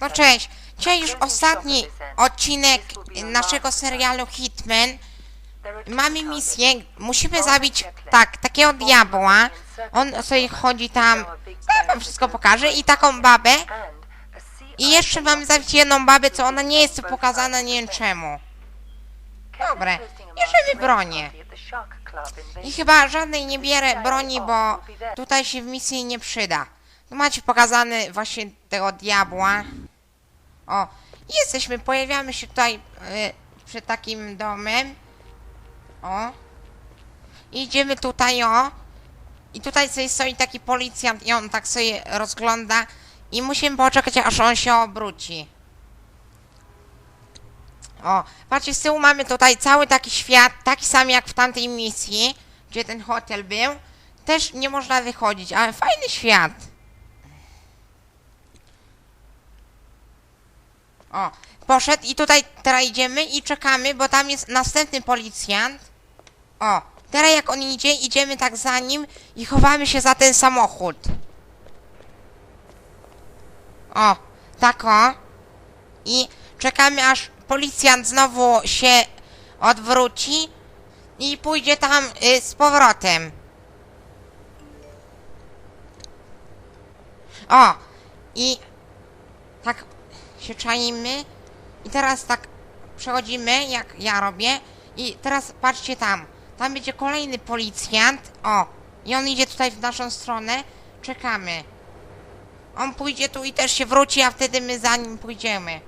No cześć, dzisiaj już ostatni odcinek naszego serialu Hitman. Mamy misję, musimy zabić, tak, takiego diabła. On sobie chodzi tam, ja wam wszystko pokażę, i taką babę. I jeszcze mamy zabić jedną babę, co ona nie jest pokazana, nie wiem czemu. Dobre, bierzemy bronię. I chyba żadnej nie bierę broni, bo tutaj się w misji nie przyda. Macie pokazany właśnie tego diabła. O, jesteśmy, pojawiamy się tutaj y, przed takim domem. O. Idziemy tutaj, o. I tutaj sobie stoi taki policjant i on tak sobie rozgląda. I musimy poczekać, aż on się obróci. O, patrzcie, z tyłu mamy tutaj cały taki świat, taki sam jak w tamtej misji, gdzie ten hotel był. Też nie można wychodzić, ale fajny świat. O, poszedł i tutaj teraz idziemy i czekamy, bo tam jest następny policjant. O, teraz jak on idzie, idziemy tak za nim i chowamy się za ten samochód. O, tak o. I czekamy aż policjant znowu się odwróci i pójdzie tam y, z powrotem. O, i tak się czaimy i teraz tak przechodzimy, jak ja robię i teraz patrzcie tam, tam będzie kolejny policjant, o, i on idzie tutaj w naszą stronę, czekamy. On pójdzie tu i też się wróci, a wtedy my za nim pójdziemy.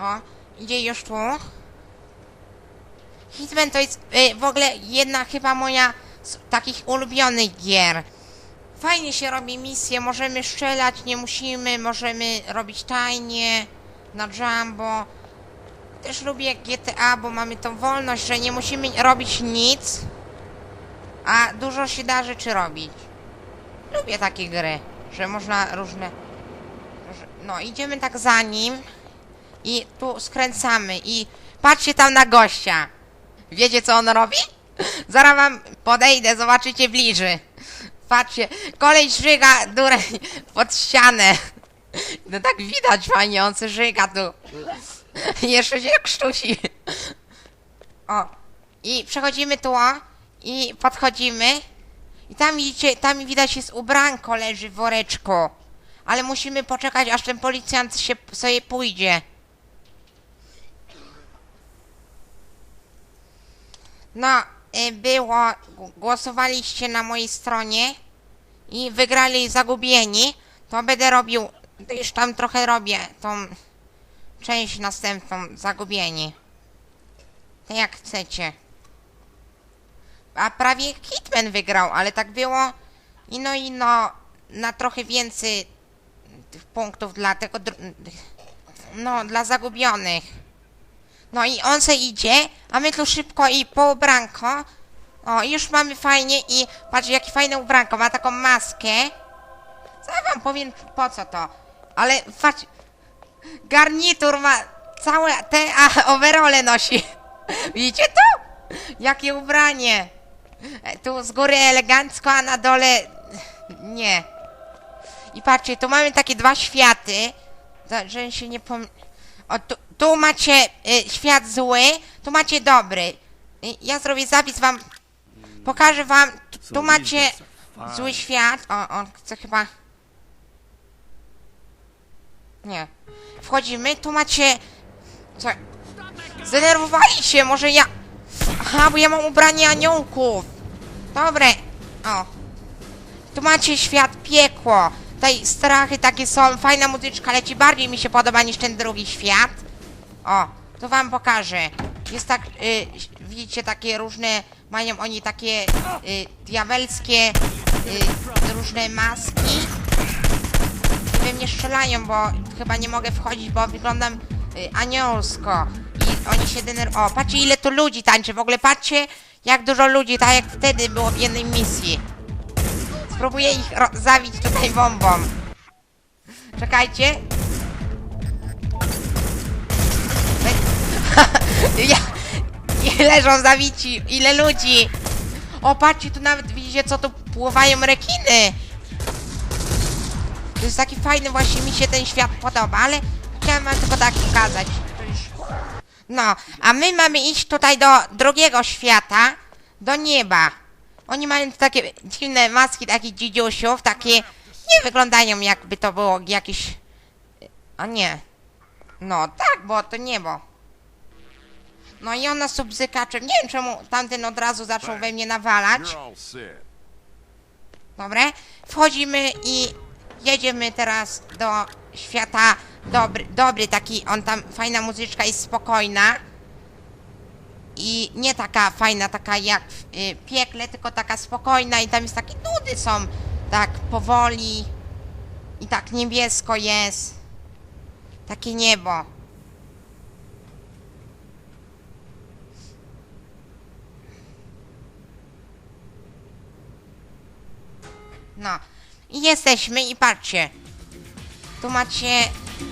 O, idzie już tu. Hitman to jest y, w ogóle jedna chyba moja z takich ulubionych gier. Fajnie się robi misje, możemy strzelać, nie musimy, możemy robić tajnie na Jumbo. Też lubię GTA, bo mamy tą wolność, że nie musimy robić nic, a dużo się da rzeczy robić. Lubię takie gry, że można różne... No, idziemy tak za nim i tu skręcamy i patrzcie tam na gościa. Wiecie co on robi? Zaraz wam podejdę, zobaczycie bliżej. Patrzcie, kolej żyga durę pod ścianę. No tak widać fajnie, on żyga tu. Jeszcze się krztusi. O, i przechodzimy tu, o, i podchodzimy. I tam widzicie, tam widać jest ubranko leży w woreczku. Ale musimy poczekać, aż ten policjant się sobie pójdzie. No, y, było, głosowaliście na mojej stronie i wygrali zagubieni, to będę robił, już tam trochę robię, tą część następną, zagubieni. To jak chcecie. A prawie Hitman wygrał, ale tak było i no i no, na trochę więcej punktów dla tego, no, dla zagubionych. No i on se idzie, a my tu szybko i po ubranko. O, już mamy fajnie i patrz jakie fajne ubranko, ma taką maskę. Co ja wam powiem po co to? Ale patrz, garnitur ma całe te a, overole nosi. Widzicie to? Jakie ubranie. E, Tu z góry elegancko, a na dole nie. I patrzcie, tu mamy takie dwa światy, że się nie pom... O, tu, tu macie y, świat zły, tu macie dobry. Y, ja zrobię zapis wam, pokażę wam, tu, tu macie zły świat. O, on chce chyba... Nie. Wchodzimy, tu macie... Co? Zdenerwowali się, może ja... Aha, bo ja mam ubranie aniołków. Dobre. O. Tu macie świat piekło. Tutaj strachy takie są, fajna muzyczka leci, bardziej mi się podoba niż ten drugi świat. O, to wam pokażę. Jest tak, y, widzicie, takie różne, mają oni takie y, diabelskie y, różne maski. I we mnie strzelają, bo chyba nie mogę wchodzić, bo wyglądam y, aniołsko. I oni się denerwują. O, patrzcie ile tu ludzi tańczy. W ogóle patrzcie, jak dużo ludzi, tak jak wtedy było w jednej misji. Spróbuję ich zabić tutaj bombą. Czekajcie. Ja, i leżą zabici. Ile ludzi. O, patrzcie, tu nawet widzicie, co tu pływają rekiny. To jest taki fajny, właśnie mi się ten świat podoba, ale chciałem wam tylko tak pokazać. No, a my mamy iść tutaj do drugiego świata, do nieba. Oni mają takie dziwne maski takich dzidziusiów, takie nie wyglądają jakby to było jakieś... A nie. No tak, bo to niebo. No i ona z bzykaczem. Nie wiem czemu tamten od razu zaczął we mnie nawalać. Dobre? Wchodzimy i jedziemy teraz do świata dobry, dobry taki, on tam, fajna muzyczka jest spokojna. I nie taka fajna, taka jak w y, piekle, tylko taka spokojna i tam jest takie nudy są, tak powoli. I tak niebiesko jest. Takie niebo. No. I jesteśmy i patrzcie. Tu macie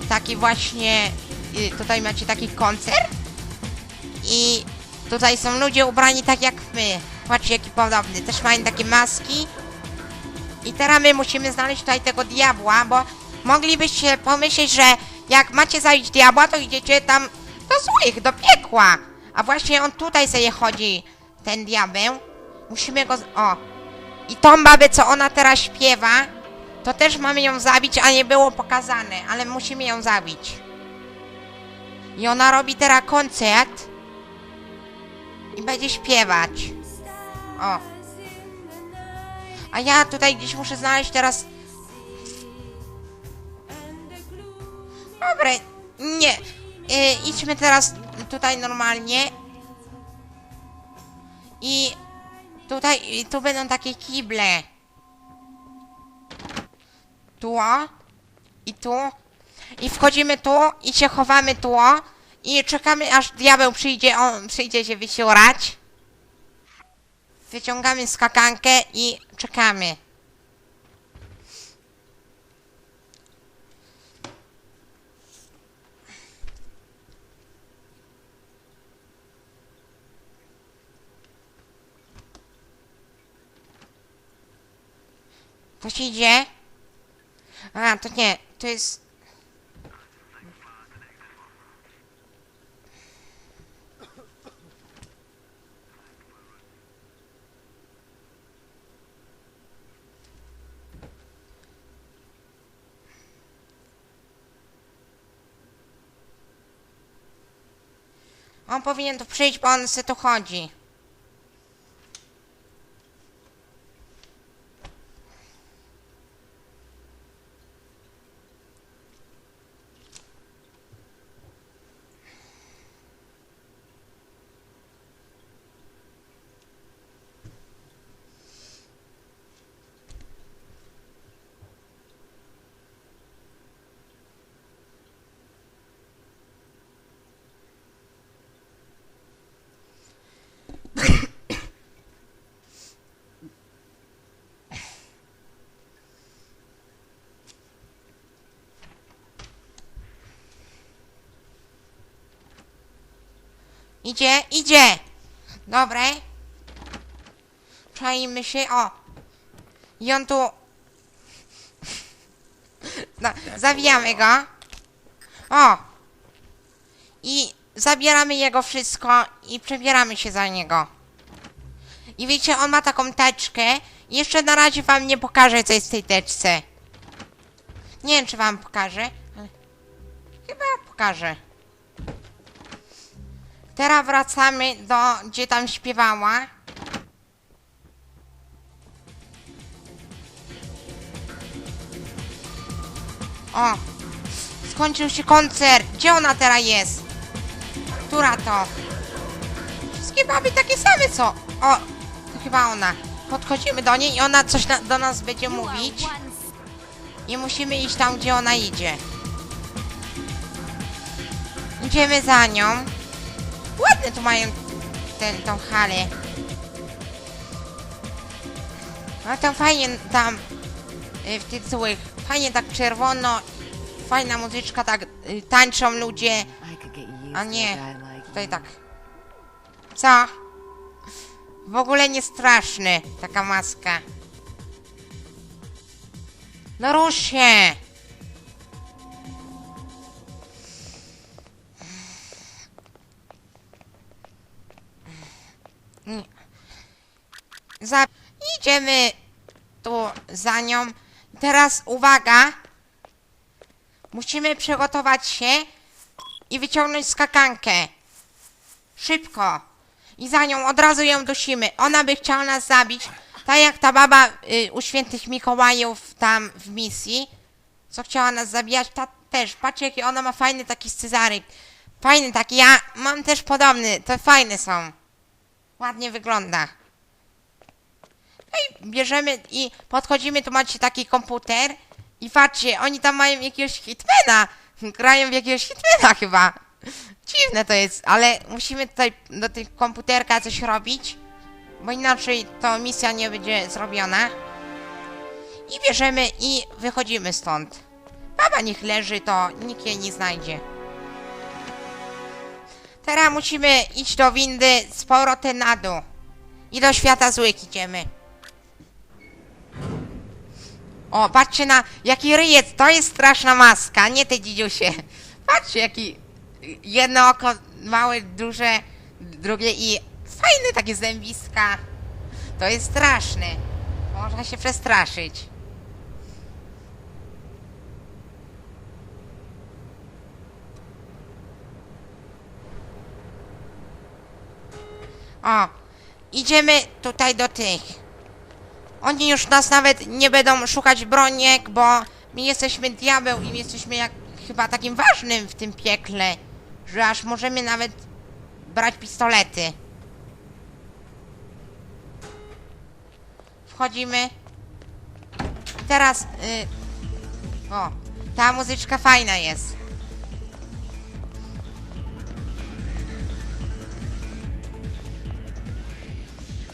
taki właśnie. y, Tutaj macie taki koncert. I tutaj są ludzie ubrani tak jak my. Patrzcie jaki podobny. Też mają takie maski. I teraz my musimy znaleźć tutaj tego diabła, bo moglibyście pomyśleć, że jak macie zabić diabła, to idziecie tam do złych, do piekła. A właśnie on tutaj sobie chodzi, ten diabeł. Musimy go... O, i tą babę, co ona teraz śpiewa, to też mamy ją zabić, a nie było pokazane, ale musimy ją zabić. I ona robi teraz koncert i będzie śpiewać. O. A ja tutaj gdzieś muszę znaleźć teraz... Dobre, nie. Y, idźmy teraz tutaj normalnie. I Tutaj, tu będą takie kible. Tu. I tu. I wchodzimy tu i się chowamy tu. I czekamy aż diabeł przyjdzie, on przyjdzie się wysiurać. Wyciągamy skakankę i czekamy. Ktoś idzie? A, to nie, to jest... On powinien tu przyjść, bo on se tu chodzi. Idzie, idzie! Dobre. Czaimy się, o! I on tu... No, zawijamy go. O! I zabieramy jego wszystko i przebieramy się za niego. I wiecie, on ma taką teczkę. Jeszcze na razie wam nie pokażę, co jest w tej teczce. Nie wiem, czy wam pokażę. Chyba pokażę. Teraz wracamy do, gdzie tam śpiewała. O! Skończył się koncert! Gdzie ona teraz jest? Która to? Wszystkie baby takie same co? O! To chyba ona. Podchodzimy do niej i ona coś na, do nas będzie mówić. I musimy iść tam, gdzie ona idzie. Idziemy za nią. Ładne tu mają ten, tą halę. No to fajnie tam y, w tych złych. Fajnie tak czerwono. Fajna muzyczka, tak y, tańczą ludzie. A nie, tutaj tak. Co? W ogóle nie straszny, taka maska. No rusz się! Nie. Za... Idziemy tu za nią. Teraz uwaga! Musimy przygotować się i wyciągnąć skakankę. Szybko. I za nią od razu ją dusimy. Ona by chciała nas zabić. Tak jak ta baba y, u świętych Mikołajów tam w misji. Co chciała nas zabijać, ta też. Patrzcie jaki ona ma fajny taki scyzaryk. Fajny taki. Ja mam też podobny. To fajne są. Ładnie wygląda. No i bierzemy i podchodzimy, tu macie taki komputer i patrzcie, oni tam mają jakiegoś hitmana. Grają w jakiegoś hitmana chyba. Dziwne to jest, ale musimy tutaj do tych komputerka coś robić, bo inaczej to misja nie będzie zrobiona. I bierzemy i wychodzimy stąd. Baba niech leży, to nikt jej nie znajdzie. Teraz musimy iść do windy z powrotem na dół. I do świata złych idziemy. O, patrzcie na jaki ryjec, to jest straszna maska, nie te dzidziusie. Patrzcie jaki jedno oko małe, duże, drugie i fajne takie zębiska. To jest straszne. Można się przestraszyć. O, idziemy tutaj do tych. Oni już nas nawet nie będą szukać broniek, bo my jesteśmy diabeł i my jesteśmy jak chyba takim ważnym w tym piekle, że aż możemy nawet brać pistolety. Wchodzimy. Teraz, y, o, ta muzyczka fajna jest.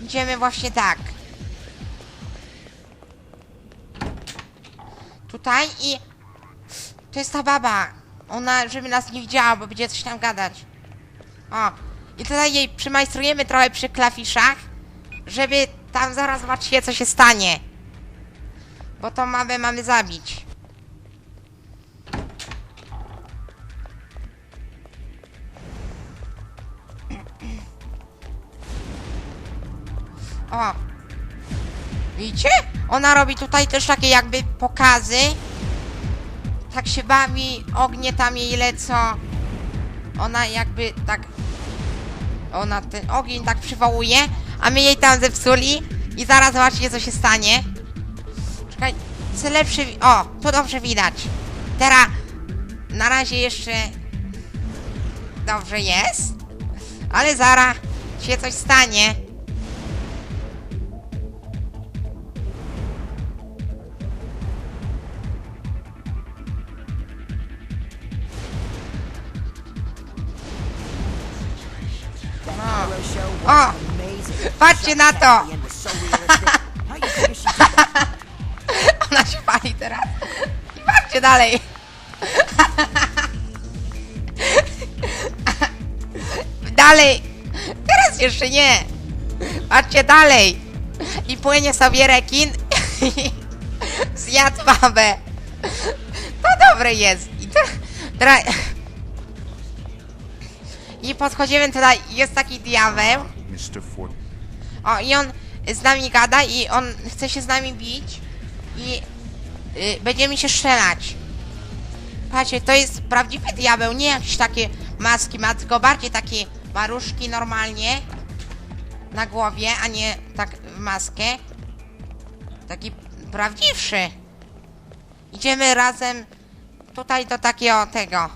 Idziemy właśnie tak. Tutaj i to jest ta baba. Ona, żeby nas nie widziała, bo będzie coś tam gadać. O, i tutaj jej przymajstrujemy trochę przy klawiszach, żeby tam zaraz zobaczycie, co się stanie. Bo tą mamę mamy zabić. O, Widzicie? Ona robi tutaj też takie jakby pokazy. Tak się bawi, ognie tam jej lecą. Ona jakby tak... Ona ten ogień tak przywołuje, a my jej tam zepsuli. I zaraz zobaczycie co się stanie. Czekaj, co lepszy... O, tu dobrze widać. Teraz na razie jeszcze dobrze jest. Ale zaraz się coś stanie. Patrzcie na to. Ona się pali teraz. I patrzcie dalej. dalej. Teraz jeszcze nie. Patrzcie dalej. I płynie sobie rekin. i Zjadł babę. To dobre jest. I te, teraz... I podchodzimy tutaj. Jest taki diabeł. Mr. O, i on z nami gada i on chce się z nami bić i y, będziemy się strzelać. Patrzcie, to jest prawdziwy diabeł, nie jakieś takie maski ma, tylko bardziej takie maruszki normalnie na głowie, a nie tak w maskę. Taki prawdziwszy. Idziemy razem tutaj do takiego tego.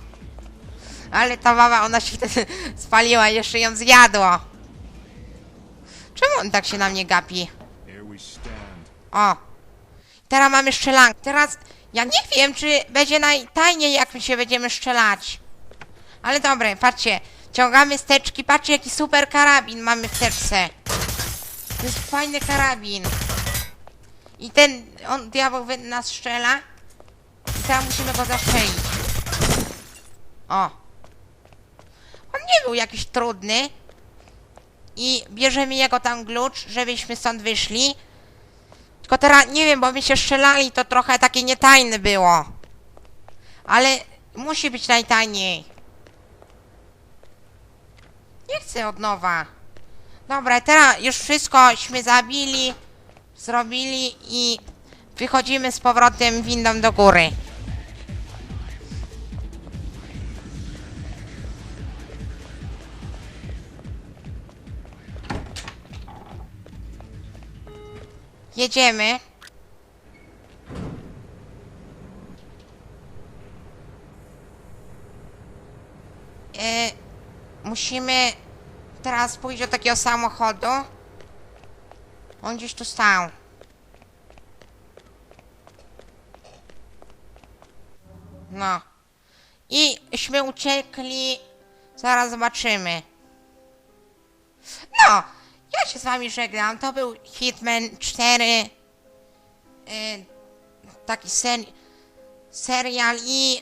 Ale ta baba, ona się wtedy spaliła, jeszcze ją zjadło. Czemu on tak się na mnie gapi? O. Teraz mamy strzelankę. Teraz ja nie wiem, czy będzie najtajniej, jak my się będziemy strzelać. Ale dobre, patrzcie. Ciągamy steczki. Patrzcie, jaki super karabin mamy w teczce. To jest fajny karabin. I ten, on, diabeł nas strzela. I teraz musimy go zastrzelić. O. On nie był jakiś trudny. I bierzemy jego tam klucz, żebyśmy stąd wyszli. Tylko teraz, nie wiem, bo my się strzelali, to trochę takie nietajne było. Ale musi być najtajniej. Nie chcę od nowa. Dobra, teraz już wszystkośmy zabili, zrobili i wychodzimy z powrotem windą do góry. Jedziemy. E, musimy teraz pójść do takiego samochodu. On gdzieś tu stał. No. Iśmy uciekli. Zaraz zobaczymy. No. Się z wami żegnam. To był Hitman 4. Y, taki ser serial i.